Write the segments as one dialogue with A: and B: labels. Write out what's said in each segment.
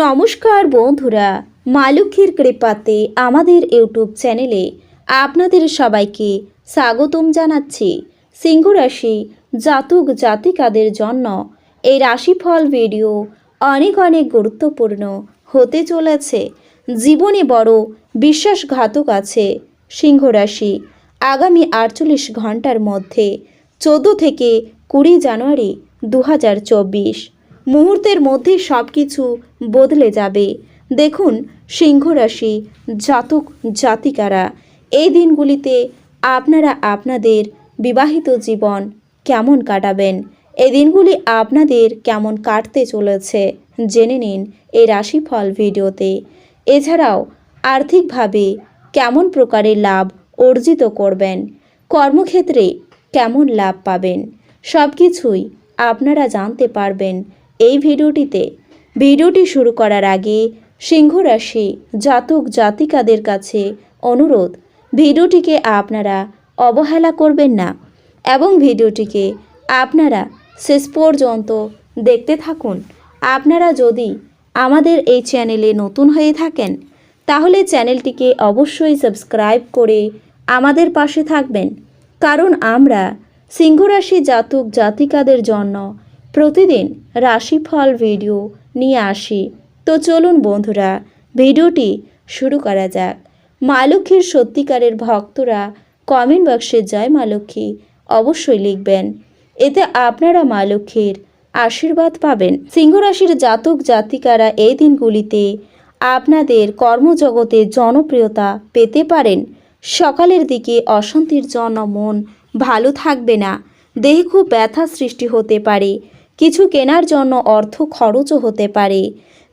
A: নমস্কার বন্ধুরা মা লক্ষ্মীর কৃপাতে আমাদের ইউটিউব চ্যানেলে আপনাদের সবাইকে স্বাগতম জানাচ্ছি। সিংহ রাশি জাতক জাতিকাদের জন্য এই রাশিফল ভিডিও অনেক অনেক গুরুত্বপূর্ণ হতে চলেছে। জীবনে বড় বিশ্বাসঘাতক আছে সিংহ রাশি। আগামী আটচল্লিশ ঘণ্টার মধ্যে চোদ্দ থেকে কুড়ি জানুয়ারি দু হাজার চব্বিশ। মুহূর্তের মধ্যে সব কিছু বদলে যাবে। দেখুন সিংহ রাশি, জাতক, জাতিকারা, এই দিনগুলিতে আপনারা আপনাদের বিবাহিত জীবন কেমন কাটাবেন? এই দিনগুলি আপনাদের কেমন কাটতে চলেছে? জেনে নিন এই রাশিফল ভিডিওতে। এছাড়াও আর্থিকভাবে কেমন প্রকারের লাভ অর্জিত করবেন? কর্মক্ষেত্রে কেমন লাভ পাবেন? সব কিছুই আপনারা জানতে পারবেন এই ভিডিওটিতে। ভিডিওটি শুরু করার আগে সিংহ রাশি জাতক জাতিকাদের কাছে অনুরোধ, ভিডিওটিকে আপনারা অবহেলা করবেন না এবং ভিডিওটিকে আপনারা শেষ পর্যন্ত দেখতে থাকুন। আপনারা যদি আমাদের এই চ্যানেলে নতুন হয়ে থাকেন, তাহলে চ্যানেলটিকে অবশ্যই সাবস্ক্রাইব করে আমাদের পাশে থাকবেন। কারণ আমরা সিংহরাশি জাতক জাতিকাদের জন্য প্রতিদিন রাশিফল ভিডিও নিয়ে আসি। তো চলুন বন্ধুরা, ভিডিওটি শুরু করা যাক। মা লক্ষ্মীর সত্যিকারের ভক্তরা কমেন্ট বক্সে জয় মা লক্ষ্মী অবশ্যই লিখবেন। এতে আপনারা মা লক্ষ্মীর আশীর্বাদ পাবেন। সিংহরাশির জাতক জাতিকারা এই দিনগুলিতে আপনাদের কর্মজগতে জনপ্রিয়তা পেতে পারেন। সকালের দিকে অশান্তির জন্য মন ভালো থাকবে না। দেহে খুব ব্যথা সৃষ্টি হতে পারে। কিছু কেনার জন্য অর্থ খরচও হতে পারে।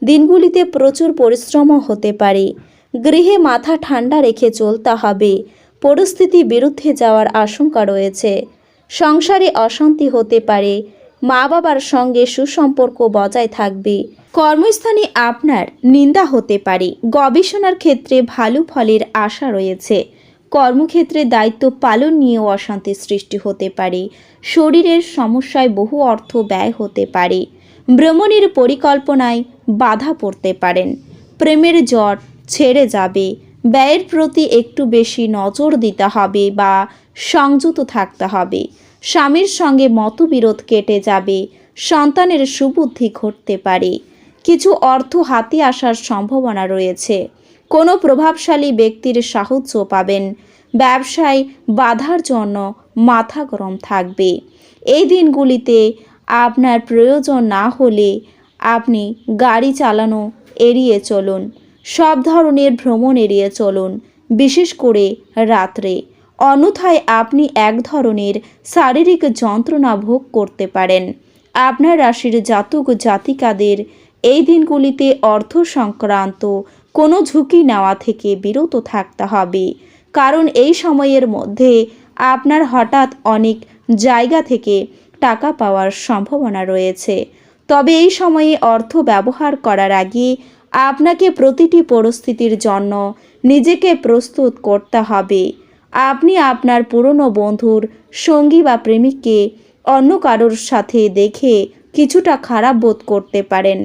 A: দিনগুলিতে প্রচুর পরিশ্রমও হতে পারে। গৃহে মাথা ঠান্ডা রেখে চলতে হবে। পরিস্থিতি বিরুদ্ধে যাওয়ার আশঙ্কা রয়েছে। সংসারে অশান্তি হতে পারে। মা বাবার সঙ্গে সুসম্পর্ক বজায় থাকবে। কর্মস্থানে আপনার নিন্দা হতে পারে। গবেষণার ক্ষেত্রে ভালো ফলের আশা রয়েছে। কর্মক্ষেত্রে দায়িত্ব পালন নিয়েও অশান্তি সৃষ্টি হতে পারে। শরীরের সমস্যায় বহু অর্থ ব্যয় হতে পারে। ভ্রমণের পরিকল্পনায় বাধা পড়তে পারেন। প্রেমের জট ছেড়ে যাবে। ব্যয়ের প্রতি একটু বেশি নজর দিতে হবে বা সংযত থাকতে হবে। স্বামীর সঙ্গে মতবিরোধ কেটে যাবে। সন্তানের সুবুদ্ধি ঘটতে পারে। কিছু অর্থ হাতে আসার সম্ভাবনা রয়েছে। কোনো প্রভাবশালী ব্যক্তির সাহায্য পাবেন। ব্যবসায় বাধার জন্য মাথা গরম থাকবে। এই দিনগুলিতে আপনার প্রয়োজন না হলে আপনি গাড়ি চালানো এড়িয়ে চলুন। সব ধরনের ভ্রমণ এড়িয়ে চলুন, বিশেষ করে রাত্রে। অন্যথায় আপনি এক ধরনের শারীরিক যন্ত্রণা ভোগ করতে পারেন। আপনার রাশির জাতক জাতিকাদের এই দিনগুলিতে অর্থ সংক্রান্ত কোনো ঝুঁকি নেওয়া থেকে বিরত থাকতে হবে। কারণ এই সময়ের মধ্যে আপনার হঠাৎ অনেক জায়গা থেকে টাকা পাওয়ার সম্ভাবনা রয়েছে। তবে এই সময়ে অর্থ ব্যবহার করার আগে আপনাকে প্রতিটি পরিস্থিতির জন্য নিজেকে প্রস্তুত করতে হবে। আপনি আপনার পুরনো বন্ধুর সঙ্গী বা প্রেমিককে অন্য কারোর সাথে দেখে কিছুটা খারাপ বোধ করতে পারেন।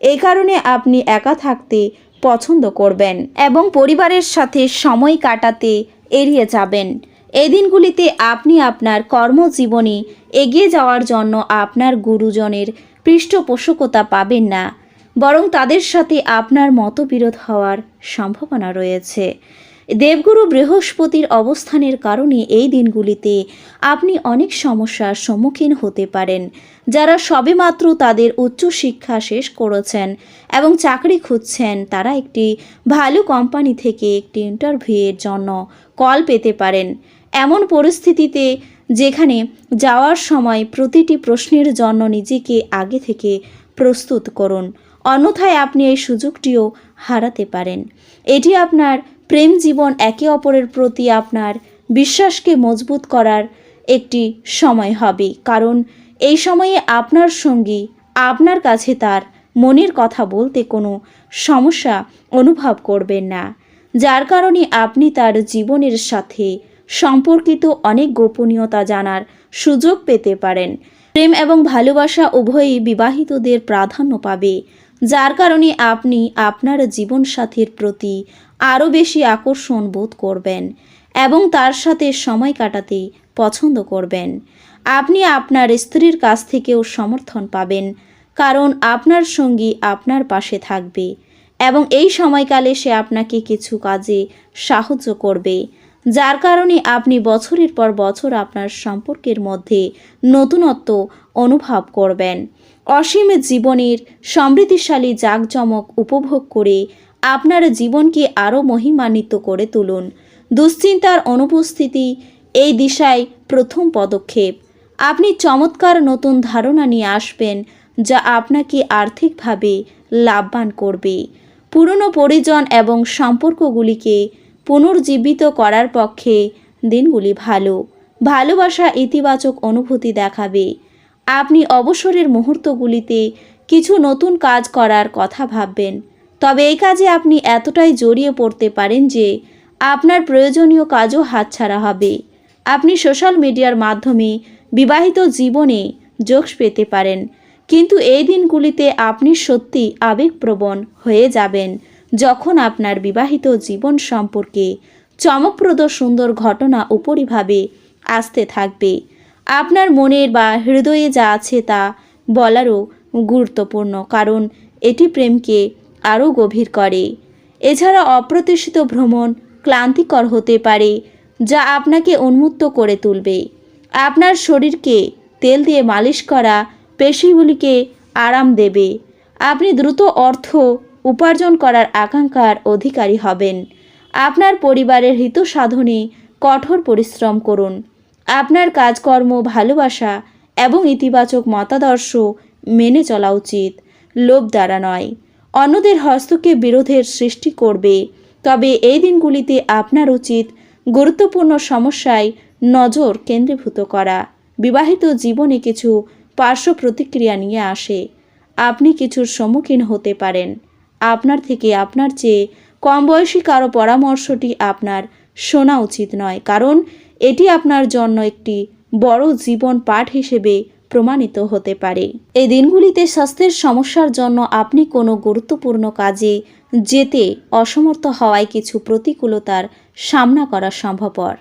A: এই কারণে আপনি একা থাকতে পছন্দ করবেন এবং পরিবারের সাথে সময় কাটাতে এড়িয়ে যাবেন। এই দিনগুলিতে আপনি আপনার কর্মজীবনে এগিয়ে যাওয়ার জন্য আপনার গুরুজনের পৃষ্ঠপোষকতা পাবেন না, বরং তাদের সাথে আপনার মতবিরোধ হওয়ার সম্ভাবনা রয়েছে। দেবগুরু বৃহস্পতির অবস্থানের কারণে এই দিনগুলিতে আপনি অনেক সমস্যার সম্মুখীন হতে পারেন, যারা সবেমাত্র তাদের উচ্চশিক্ষা শেষ করেছেন এবং চাকরি খুঁজছেন, তারা একটি ভালো কোম্পানি থেকে একটি ইন্টারভিউয়ের জন্য কল পেতে পারেন। এমন পরিস্থিতিতে যেখানে যাওয়ার সময় প্রতিটি প্রশ্নের জন্য নিজেকে আগে থেকে প্রস্তুত করুন, অন্যথায় আপনি এই সুযোগটিও হারাতে পারেন। এটি আপনার প্রেম জীবন একে অপরের প্রতি আপনার বিশ্বাসকে মজবুত করার একটি সময় হবে। কারণ এই সময়ে আপনার সঙ্গী আপনার কাছে তার মনের কথা বলতে কোনো সমস্যা অনুভব করবেন না। যার কারণে আপনি তার জীবনের সাথে সম্পর্কিত অনেক গোপনীয়তা জানার সুযোগ পেতে পারেন। প্রেম এবং ভালোবাসা উভয়ই বিবাহিতদের প্রাধান্য পাবে। যার কারণে আপনি আপনার জীবনসাথীর প্রতি আরও বেশি আকর্ষণ বোধ করবেন এবং তার সাথে সময় কাটাতে পছন্দ করবেন। আপনি আপনার স্ত্রীর কাছ থেকেও সমর্থন পাবেন, কারণ আপনার সঙ্গী আপনার পাশে থাকবে এবং এই সময়কালে সে আপনাকে কিছু কাজে সাহায্য করবে, যার কারণে আপনি বছরের পর বছর আপনার সম্পর্কের মধ্যে নতুনত্ব অনুভব করবেন। অসীম জীবনের সমৃদ্ধিশালী জাঁকজমক উপভোগ করে আপনার জীবনকে আরও মহিমান্বিত করে তুলুন। দুশ্চিন্তার অনুপস্থিতি এই দিশায় প্রথম পদক্ষেপ। আপনি চমৎকার নতুন ধারণা নিয়ে আসবেন যা আপনাকে আর্থিকভাবে লাভবান করবে। পুরনো পরিজন এবং সম্পর্কগুলিকে পুনর্জীবিত করার পক্ষে দিনগুলি ভালো। ভালোবাসা ইতিবাচক অনুভূতি দেখাবে। আপনি অবসরের মুহূর্তগুলিতে কিছু নতুন কাজ করার কথা ভাববেন। তবে এই কাজে আপনি এতটাই জড়িয়ে পড়তে পারেন যে আপনার প্রয়োজনীয় কাজও হাতছাড়া হবে। আপনি সোশ্যাল মিডিয়ার মাধ্যমে বিবাহিত জীবনে যোগ পেতে পারেন, কিন্তু এই দিনগুলিতে আপনি সত্যি আবেগপ্রবণ হয়ে যাবেন যখন আপনার বিবাহিত জীবন সম্পর্কে চমকপ্রদ সুন্দর ঘটনা উপরিভাবে আসতে থাকবে। আপনার মনের বা হৃদয়ে যা আছে তা বলারও গুরুত্বপূর্ণ, কারণ এটি প্রেমকে আরও গভীর করে। এছাড়া অপ্রত্যাশিত ভ্রমণ ক্লান্তিকর হতে পারে, যা আপনাকে উন্মুক্ত করে তুলবে। আপনার শরীরকে তেল দিয়ে মালিশ করা পেশিগুলিকে আরাম দেবে। আপনি দ্রুত অর্থ উপার্জন করার আকাঙ্ক্ষার অধিকারী হবেন। আপনার পরিবারের হিত সাধনে কঠোর পরিশ্রম করুন। আপনার কাজকর্ম, ভালোবাসা এবং ইতিবাচক মতাদর্শ মেনে চলা উচিত। লোভ দ্বারা নয়। অন্যদের হস্তক্ষেপ বিরোধের সৃষ্টি করবে। তবে এই দিনগুলিতে আপনার উচিত গুরুত্বপূর্ণ সমস্যায় নজর কেন্দ্রীভূত করা। বিবাহিত জীবনে কিছু পার্শ্ব প্রতিক্রিয়া নিয়ে আসে। আপনি কিছুর সম্মুখীন হতে পারেন। আপনার থেকে আপনার চেয়ে কম বয়সী কারও পরামর্শটি আপনার শোনা উচিত নয়। কারণ এটি আপনার জন্য একটি বড় জীবন পাঠ হিসেবে প্রমাণিত হতে পারে। এই দিনগুলিতে স্বাস্থ্যের সমস্যার জন্য আপনি কোনো গুরুত্বপূর্ণ কাজে যেতে অসমর্থ হওয়ায় কিছু প্রতিকূলতার সামনা করা সম্ভবপর।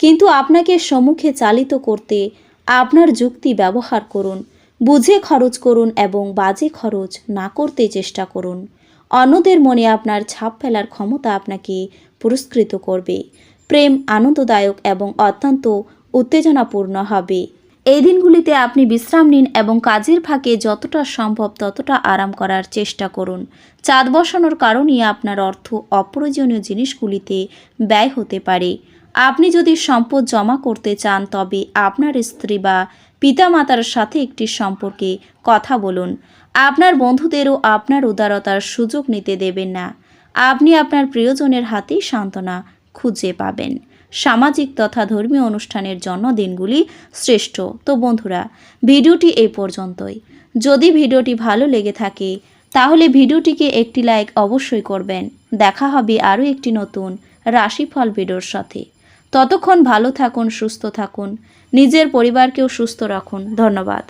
A: কিন্তু আপনাকে সম্মুখে চালিত করতে আপনার যুক্তি ব্যবহার করুন, বুঝে খরচ করুন এবং বাজে খরচ না করতে চেষ্টা করুন। অন্যদের মনে আপনার ছাপ ফেলার ক্ষমতা আপনাকে পুরস্কৃত করবে। প্রেম আনন্দদায়ক এবং অত্যন্ত উত্তেজনাপূর্ণ হবে। এই দিনগুলিতে আপনি বিশ্রাম নিন এবং কাজের ফাঁকে যতটা সম্ভব ততটা আরাম করার চেষ্টা করুন। চাঁদ বসানোর কারণেই আপনার অর্থ অপ্রয়োজনীয় জিনিসগুলিতে ব্যয় হতে পারে। আপনি যদি সম্পদ জমা করতে চান, তবে আপনার স্ত্রী বা পিতামাতার সাথে একটি সম্পর্কে কথা বলুন। আপনার বন্ধুদেরও আপনার উদারতার সুযোগ নিতে দেবেন না। আপনি আপনার প্রিয়জনের হাতেই সান্ত্বনা খুঁজে পাবেন। সামাজিক তথা ধর্মীয় অনুষ্ঠানের জন্য দিনগুলি শ্রেষ্ঠ। তো বন্ধুরা, ভিডিওটি এই পর্যন্তই। যদি ভিডিওটি ভালো লেগে থাকে, তাহলে ভিডিওটিকে একটি লাইক অবশ্যই করবেন। দেখা হবে আরও একটি নতুন রাশিফল ভিডিওর সাথে। ততক্ষণ ভালো থাকুন, সুস্থ থাকুন। নিজের পরিবারকেও সুস্থ রাখুন। ধন্যবাদ।